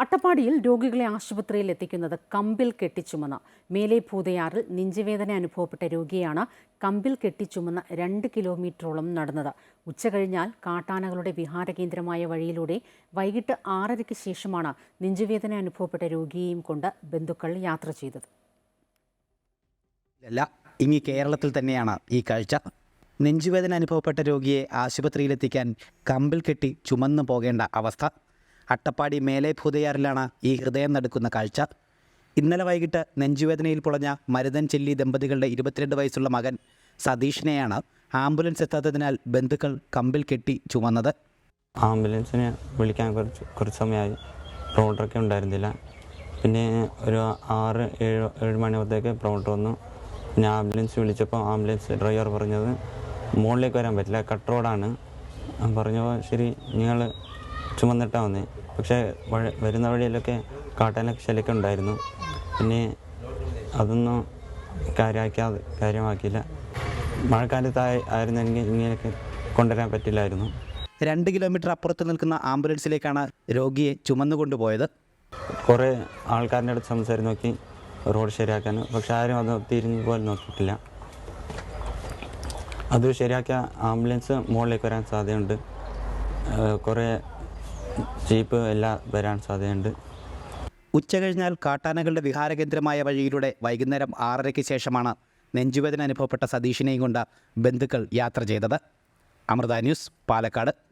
അട്ടപ്പാടിയിൽ രോഗികളെ ആശുപത്രിയിൽ എത്തിക്കുന്നത് കമ്പിൽ കെട്ടിച്ചുമന്ന്. മേലെ ഭൂതയാറിൽ നെഞ്ചുവേദന അനുഭവപ്പെട്ട രോഗിയാണ് കമ്പിൽ കെട്ടിച്ചുമന്ന് രണ്ട് കിലോമീറ്ററോളം നടന്നത്. ഉച്ചകഴിഞ്ഞാൽ കാട്ടാനകളുടെ വിഹാരകേന്ദ്രമായ വഴിയിലൂടെ വൈകിട്ട് ആറരയ്ക്ക് ശേഷമാണ് നെഞ്ചുവേദന അനുഭവപ്പെട്ട രോഗിയെയും കൊണ്ട് ബന്ധുക്കൾ യാത്ര ചെയ്തത്. ഇനി കേരളത്തിൽ തന്നെയാണ് ഈ കാഴ്ച. നെഞ്ചുവേദന അനുഭവപ്പെട്ട രോഗിയെ ആശുപത്രിയിലെത്തിക്കാൻ കമ്പിൽ കെട്ടി ചുമന്നു പോകേണ്ട അവസ്ഥ. അട്ടപ്പാടി മേലെ ഭൂതയാറിലാണ് ഈ ഹൃദയം നടക്കുന്ന കാഴ്ച. ഇന്നലെ വൈകിട്ട് നെഞ്ചുവേദനയിൽ പൊളഞ്ഞ മരുതൻ ചെല്ലി ദമ്പതികളുടെ ഇരുപത്തിരണ്ട് വയസ്സുള്ള മകൻ സതീഷിനെയാണ് ആംബുലൻസ് എത്താത്തതിനാൽ ബന്ധുക്കൾ കമ്പിൽ കെട്ടി ചുമന്നത്. ആംബുലൻസിനെ വിളിക്കാൻ കുറച്ച് കുറച്ച് സമയമായി. പ്രൗണ്ടറൊക്കെ ഉണ്ടായിരുന്നില്ല. പിന്നെ ഒരു ആറ് ഏഴ് ഏഴ് മണിയാകുമ്പോഴത്തേക്ക് പ്രൗണ്ടർ വന്നു. പിന്നെ ആംബുലൻസ് വിളിച്ചപ്പോൾ ആംബുലൻസ് ഡ്രൈവർ പറഞ്ഞത് മുകളിലേക്ക് വരാൻ പറ്റില്ല കട്ട് റോഡാണ്. പറഞ്ഞപ്പോൾ ശരി നിങ്ങൾ ചുമന്നിട്ടാൽ വന്നേ. പക്ഷേ വരുന്ന വഴിയിലൊക്കെ കാട്ടാനൊക്കെ ശല്യമൊക്കെ ഉണ്ടായിരുന്നു. പിന്നെ അതൊന്നും കാര്യമാക്കാതെ കാര്യമാക്കിയില്ല. മഴക്കാലത്ത് ആയിരുന്നെങ്കിൽ ഇങ്ങനെയൊക്കെ കൊണ്ടുവരാൻ പറ്റില്ലായിരുന്നു. രണ്ട് കിലോമീറ്റർ അപ്പുറത്ത് നിൽക്കുന്ന ആംബുലൻസിലേക്കാണ് രോഗിയെ ചുമന്നുകൊണ്ടുപോയത്. കുറേ ആൾക്കാരുടെ അടുത്ത് സംസാരിച്ച് നോക്കി റോഡ് ശരിയാക്കാൻ. പക്ഷെ ആരും അത് തിരിഞ്ഞു പോലും നോക്കിയിട്ടില്ല. അത് ശരിയാക്കിയ ആംബുലൻസ് മുകളിലേക്ക് വരാൻ സാധ്യതയുണ്ട്. കുറേ ജീപ്പ് എല്ലാം വരാൻ സാധ്യതയുണ്ട്. ഉച്ച കഴിഞ്ഞാൽ കാട്ടാനകളുടെ വിഹാരകേന്ദ്രമായ വഴിയിലൂടെ വൈകുന്നേരം ആറരയ്ക്ക് ശേഷമാണ് നെഞ്ചുവേദന അനുഭവപ്പെട്ട സതീഷിനെയും കൊണ്ട് ബന്ധുക്കൾ യാത്ര ചെയ്തത്. അമൃത ന്യൂസ് പാലക്കാട്.